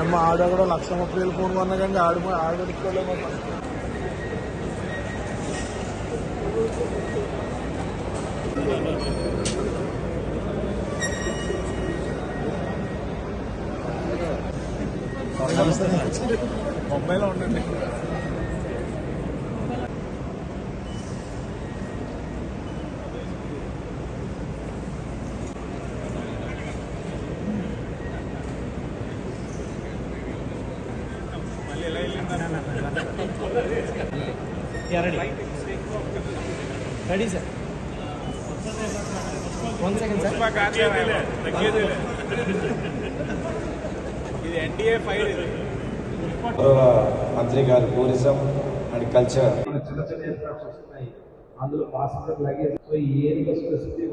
అమ్మ ఆడ కూడా లక్ష ముప్పై వేలు ఫోన్ కొన్నా కానీ ఆడు ఆడు పెట్టుకోలేము മൊബൈലുണ്ടല്ലേ Yeah, ready. Ready, sir. One second, sir. మంత్రి గారు టూరిజం అండ్ కల్చర్. చిన్న చిన్న అందులో passenger luggage so area specific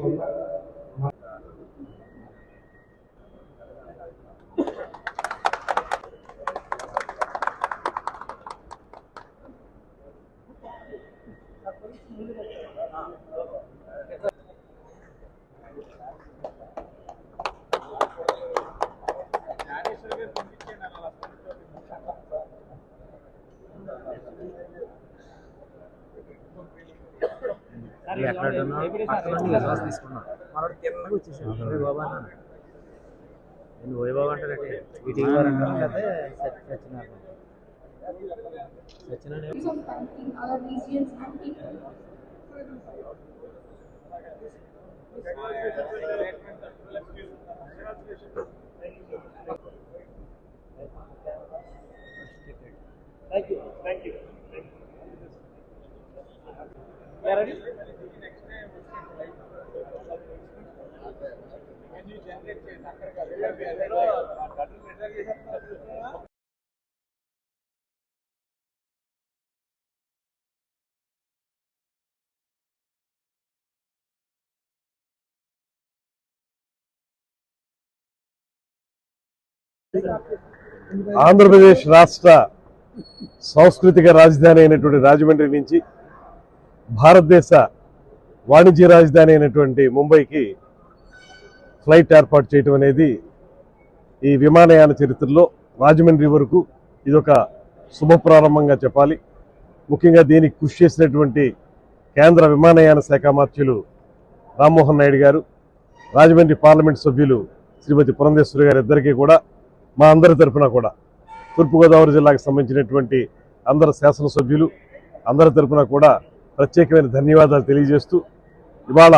నేను వైభవ్ అంటారంటే ఈటీవీ వారు అంటారా? లేకపోతే Satyanarayana our regions and people. Andhra Pradesh రాష్ట్ర సాంస్కృతిక రాజధాని అయినటువంటి రాజమండ్రి నుంచి భారతదేశ వాణిజ్య రాజధాని అయినటువంటి ముంబైకి ఫ్లైట్ ఏర్పాటు చేయటం అనేది ఈ విమానయాన చరిత్రలో రాజమండ్రి వరకు ఇదొక శుభ ప్రారంభంగా చెప్పాలి. ముఖ్యంగా దీనికి కృషి చేసినటువంటి కేంద్ర విమానయాన శాఖ మంత్రులు రామ్మోహన్ నాయుడు గారు రాజమండ్రి పార్లమెంట్ సభ్యులు శ్రీమతి పురంధేశ్వరి గారు ఇద్దరికీ కూడా మా అందరి తరఫున కూడా తూర్పుగోదావరి జిల్లాకు సంబంధించినటువంటి అందరు శాసనసభ్యులు అందరి తరఫున కూడా ప్రత్యేకమైన ధన్యవాదాలు తెలియజేస్తూ ఇవాళ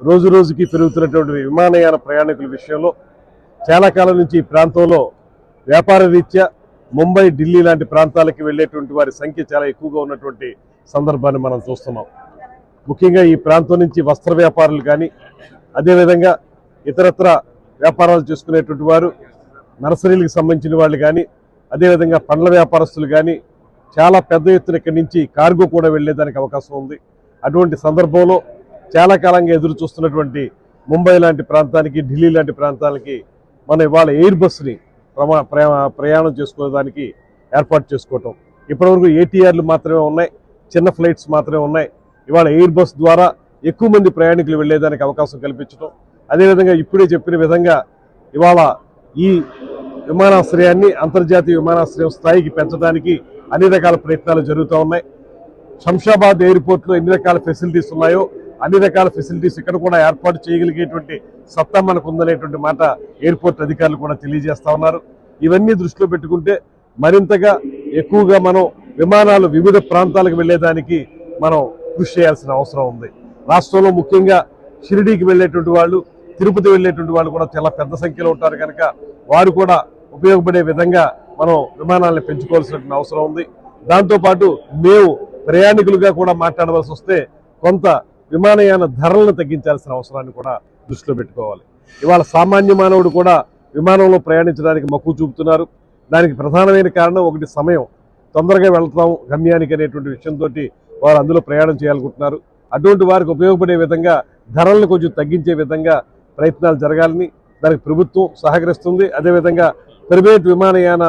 రోజు రోజుకి పెరుగుతున్నటువంటి విమానయాన ప్రయాణికుల విషయంలో చాలా కాలం నుంచి ఈ ప్రాంతంలో వ్యాపార రీత్యా ముంబై ఢిల్లీ లాంటి ప్రాంతాలకి వెళ్ళేటువంటి వారి సంఖ్య చాలా ఎక్కువగా ఉన్నటువంటి సందర్భాన్ని మనం చూస్తున్నాం. ముఖ్యంగా ఈ ప్రాంతం నుంచి వస్త్ర వ్యాపారులు కానీ అదేవిధంగా ఇతరత్ర వ్యాపారాలు చేసుకునేటువంటి వారు నర్సరీలకు సంబంధించిన వాళ్ళు కానీ అదేవిధంగా పండ్ల వ్యాపారస్తులు కానీ చాలా పెద్ద ఎత్తున ఇక్కడి నుంచి కార్గో కూడా వెళ్ళేదానికి అవకాశం ఉంది. అటువంటి సందర్భంలో చాలా కాలంగా ఎదురు చూస్తున్నటువంటి ముంబై లాంటి ప్రాంతానికి ఢిల్లీ లాంటి ప్రాంతాలకి మనం ఇవాళ ఎయిర్ బస్ని ప్రమా ప్రయా- ప్రయాణం చేసుకోవడానికి ఏర్పాటు చేసుకోవటం. ఇప్పటివరకు ఏటీఆర్లు మాత్రమే ఉన్నాయి చిన్న ఫ్లైట్స్ మాత్రమే ఉన్నాయి. ఇవాళ ఎయిర్ బస్ ద్వారా ఎక్కువ మంది ప్రయాణికులు వెళ్ళేదానికి అవకాశం కల్పించడం అదేవిధంగా ఇప్పుడే చెప్పిన విధంగా ఇవాళ ఈ విమానాశ్రయాన్ని అంతర్జాతీయ విమానాశ్రయం స్థాయికి పెంచడానికి అన్ని రకాల ప్రయత్నాలు జరుగుతూ ఉన్నాయి. శంషాబాద్ ఎయిర్పోర్ట్లో ఎన్ని రకాల ఫెసిలిటీస్ ఉన్నాయో అన్ని రకాల ఫెసిలిటీస్ ఇక్కడ కూడా ఏర్పాటు చేయగలిగేటువంటి సత్తా మనకు ఉందనేటువంటి మాట ఎయిర్పోర్ట్ అధికారులు కూడా తెలియజేస్తూ ఉన్నారు. ఇవన్నీ దృష్టిలో పెట్టుకుంటే మరింతగా ఎక్కువగా మనం విమానాలు వివిధ ప్రాంతాలకు వెళ్ళేదానికి మనం కృషి చేయాల్సిన అవసరం ఉంది. రాష్ట్రంలో ముఖ్యంగా షిరిడీకి వెళ్ళేటువంటి వాళ్ళు తిరుపతి వెళ్ళేటువంటి వాళ్ళు కూడా చాలా పెద్ద సంఖ్యలో ఉంటారు కనుక వారు కూడా ఉపయోగపడే విధంగా మనం విమానాలను పెంచుకోవాల్సిన అవసరం ఉంది. దాంతోపాటు మేము ప్రయాణికులుగా కూడా మాట్లాడవలసి వస్తే కొంత విమానయాన ధరలను తగ్గించాల్సిన అవసరాన్ని కూడా దృష్టిలో పెట్టుకోవాలి. ఇవాళ సామాన్య మానవుడు కూడా విమానంలో ప్రయాణించడానికి మక్కువ చూపుతున్నారు. దానికి ప్రధానమైన కారణం ఒకటి సమయం. తొందరగా వెళ్తాం గమ్యానికి అనేటువంటి విషయంతో వారు అందులో ప్రయాణం చేయాలనుకుంటున్నారు. అటువంటి వారికి ఉపయోగపడే విధంగా ధరలను కొంచెం తగ్గించే విధంగా ప్రయత్నాలు జరగాలని దానికి ప్రభుత్వం సహకరిస్తుంది. అదేవిధంగా ప్రైవేట్ విమానయాన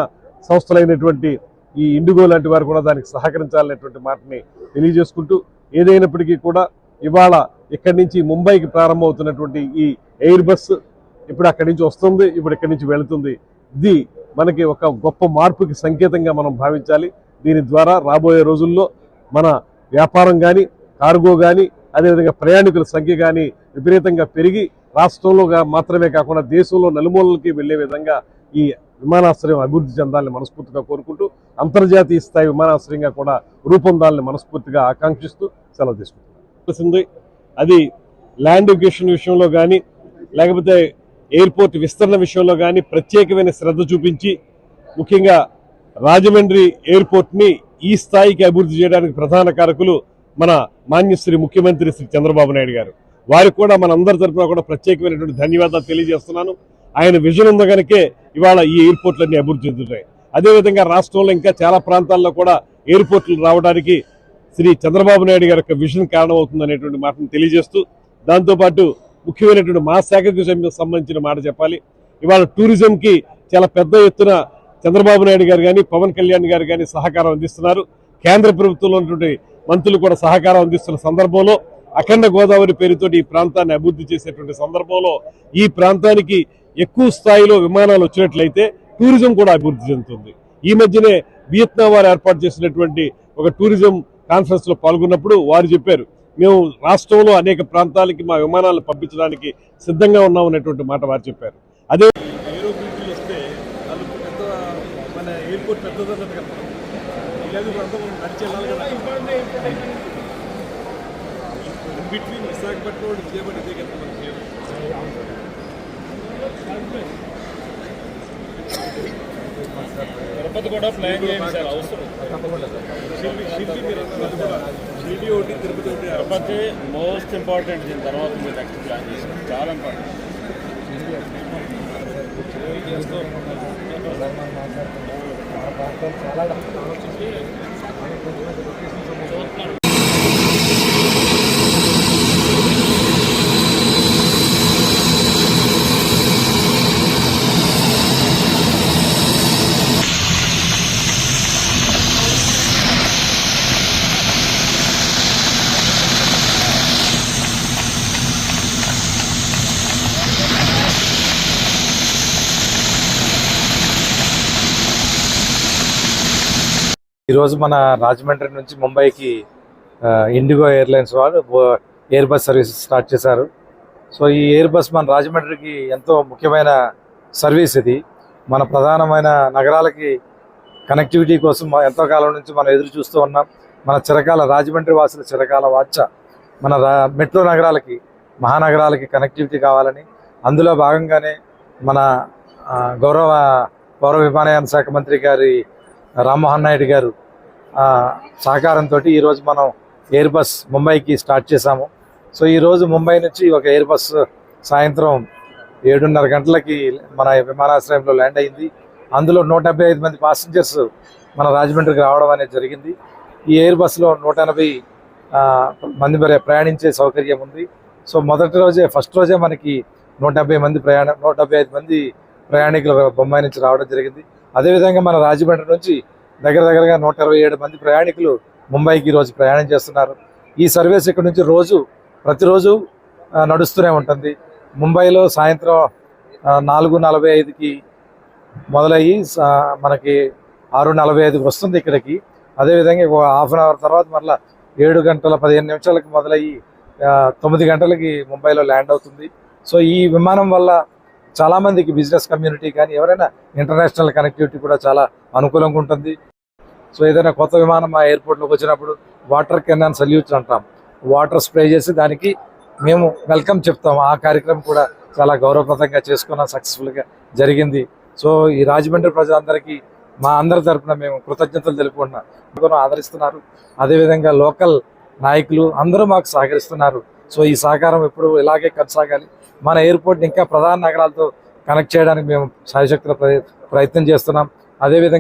సంస్థలైనటువంటి ఈ ఇండిగో లాంటి వారు కూడా దానికి సహకరించాలనేటువంటి మాటని తెలియజేసుకుంటూ ఏదైనప్పటికీ కూడా ఇవాళ ఇక్కడి నుంచి ముంబైకి ప్రారంభమవుతున్నటువంటి ఈ ఎయిర్ బస్ ఇప్పుడు అక్కడి నుంచి వస్తుంది ఇప్పుడు ఇక్కడి నుంచి వెళుతుంది. ఇది మనకి ఒక గొప్ప మార్పుకి సంకేతంగా మనం భావించాలి. దీని ద్వారా రాబోయే రోజుల్లో మన వ్యాపారం కానీ కార్గో కానీ అదేవిధంగా ప్రయాణికుల సంఖ్య కానీ విపరీతంగా పెరిగి రాష్ట్రంలో మాత్రమే కాకుండా దేశంలో నలుమూలలకి వెళ్ళే విధంగా ఈ విమానాశ్రయం అభివృద్ధి చెందాలని మనస్ఫూర్తిగా కోరుకుంటూ అంతర్జాతీయ స్థాయి విమానాశ్రయంగా కూడా రూపొందాలని మనస్ఫూర్తిగా ఆకాంక్షిస్తూ సెలవు తీసుకుంటున్నాను. అది ల్యాండ్ ఎడ్యుకేషన్ విషయంలో కానీ లేకపోతే ఎయిర్పోర్ట్ విస్తరణ విషయంలో కానీ ప్రత్యేకమైన శ్రద్ధ చూపించి ముఖ్యంగా రాజమండ్రి ఎయిర్పోర్ట్ని ఈ స్థాయికి అభివృద్ధి చేయడానికి ప్రధాన కారకులు మన మాన్యశ్రీ ముఖ్యమంత్రి శ్రీ చంద్రబాబు నాయుడు గారు. వారికి కూడా మన అందరి తరఫున కూడా ప్రత్యేకమైనటువంటి ధన్యవాదాలు తెలియజేస్తున్నాను. ఆయన విజన్ ఉంది కనుకే ఇవాళ ఈ ఎయిర్పోర్ట్లన్నీ అభివృద్ధి చెందుతున్నాయి అదేవిధంగా రాష్ట్రంలో ఇంకా చాలా ప్రాంతాల్లో కూడా ఎయిర్పోర్ట్లు రావడానికి శ్రీ చంద్రబాబు నాయుడు గారి యొక్క విజన్ కారణమవుతుంది అనేటువంటి మాటను తెలియజేస్తూ దాంతోపాటు ముఖ్యమైనటువంటి మా శాఖకు సంబంధించిన మాట చెప్పాలి. ఇవాళ టూరిజంకి చాలా పెద్ద ఎత్తున చంద్రబాబు నాయుడు గారు కానీ పవన్ కళ్యాణ్ గారు కానీ సహకారం అందిస్తున్నారు. కేంద్ర ప్రభుత్వంలో ఉన్నటువంటి మంత్రులు కూడా సహకారం అందిస్తున్న సందర్భంలో అఖండ గోదావరి పేరుతోటి ఈ ప్రాంతాన్ని అభివృద్ధి చేసేటువంటి సందర్భంలో ఈ ప్రాంతానికి ఎక్కువ స్థాయిలో విమానాలు వచ్చినట్లయితే టూరిజం కూడా అభివృద్ధి చెందుతుంది. ఈ మధ్యనే వియత్నాం వారు ఏర్పాటు చేసినటువంటి ఒక టూరిజం కాన్ఫరెన్స్లో పాల్గొన్నప్పుడు వారు చెప్పారు మేము రాష్ట్రంలో అనేక ప్రాంతాలకి మా విమానాలను పంపించడానికి సిద్ధంగా ఉన్నాం అనేటువంటి మాట వారు చెప్పారు. అదే బిట్వీన్ విశాఖపట్నం చేయబడి ఇదే కదా మనకి తిరుపతి కూడా ప్లాన్ చేయండి సార్ అవసరం షిరిడి షిరిడి మీరు అన్నారు కదా, షిరిడి ఒకటి తిరుపతి ఒకటి తిరుపతి మోస్ట్ ఇంపార్టెంట్ దీని తర్వాత మీరు నెక్స్ట్ ప్లాన్ చేసి చాలా ఇంపార్టెంట్ ఈరోజు మన రాజమండ్రి నుంచి ముంబైకి ఇండిగో ఎయిర్లైన్స్ వాళ్ళు బో- ఎయిర్ బస్ సర్వీస్ స్టార్ట్ చేశారు. సో ఈ ఎయిర్ బస్ మన రాజమండ్రికి ఎంతో ముఖ్యమైన సర్వీస్ ఇది. మన ప్రధానమైన నగరాలకి కనెక్టివిటీ కోసం ఎంతో కాలం నుంచి మనం ఎదురు చూస్తూ ఉన్నాం. మన చిరకాల రాజమండ్రి వాసుల చిరకాల వాచ మన రా మెట్రో నగరాలకి మహానగరాలకి కనెక్టివిటీ కావాలని అందులో భాగంగానే మన గౌరవ పౌర విమానయాన శాఖ మంత్రి గారి రామ్మోహన్ నాయుడు గారు సహకారంతో ఈరోజు మనం ఎయిర్ బస్ ముంబైకి స్టార్ట్ చేశాము. సో ఈరోజు ముంబై నుంచి ఒక ఎయిర్ బస్ సాయంత్రం ఏడున్నర గంటలకి మన విమానాశ్రయంలో ల్యాండ్ అయింది. అందులో నూట డెబ్బై ఐదు మంది ప్యాసింజర్స్ మన రాజమండ్రికి రావడం అనేది జరిగింది. ఈ ఎయిర్ బస్సులో నూట ఎనభై మంది మరి ప్రయాణించే సౌకర్యం ఉంది. సో మొదటి రోజే ఫస్ట్ రోజే మనకి నూట మంది ప్రయాణ నూట డెబ్బై ఐదు మంది ప్రయాణికులు బొంబాయి నుంచి రావడం జరిగింది. అదేవిధంగా మన రాజమండ్రి నుంచి దగ్గర దగ్గరగా నూట ఇరవై ఏడు మంది ప్రయాణికులు ముంబైకి ఈరోజు ప్రయాణం చేస్తున్నారు. ఈ సర్వీస్ ఇక్కడ నుంచి రోజు ప్రతిరోజు నడుస్తూనే ఉంటుంది. ముంబైలో సాయంత్రం నాలుగు నలభై ఐదుకి మొదలయ్యి మనకి ఆరు నలభై ఐదుకి వస్తుంది ఇక్కడికి. అదేవిధంగా ఒక హాఫ్ అన్ అవర్ తర్వాత మరలా ఏడు గంటల పదిహేను నిమిషాలకు మొదలయ్యి తొమ్మిది గంటలకి ముంబైలో ల్యాండ్ అవుతుంది. సో ఈ విమానం వల్ల చాలామందికి బిజినెస్ కమ్యూనిటీ కానీ ఎవరైనా ఇంటర్నేషనల్ కనెక్టివిటీ కూడా చాలా అనుకూలంగా ఉంటుంది. సో ఏదైనా కొత్త విమానం మా ఎయిర్పోర్ట్లోకి వచ్చినప్పుడు వాటర్ కెనాన్ సల్యూట్ అంటాం. వాటర్ స్ప్రే చేసి దానికి మేము వెల్కమ్ చెప్తాం. ఆ కార్యక్రమం కూడా చాలా గౌరవప్రదంగా చేసుకున్నాం సక్సెస్ఫుల్గా జరిగింది. సో ఈ రాజమండ్రి ప్రజలందరికీ మా అందరి తరపున మేము కృతజ్ఞతలు తెలుపుకుంటున్నాం. ఆదరిస్తున్నారు. అదేవిధంగా లోకల్ నాయకులు అందరూ మాకు సహకరిస్తున్నారు. సో ఈ సహకారం ఎప్పుడు ఇలాగే కొనసాగాలి. మన ఎయిర్పోర్ట్ ఇంకా ప్రధాన నగరాలతో కనెక్ట్ చేయడానికి మేము సాయశక్తుల ప్రయత్నం చేస్తున్నాం. అదేవిధంగా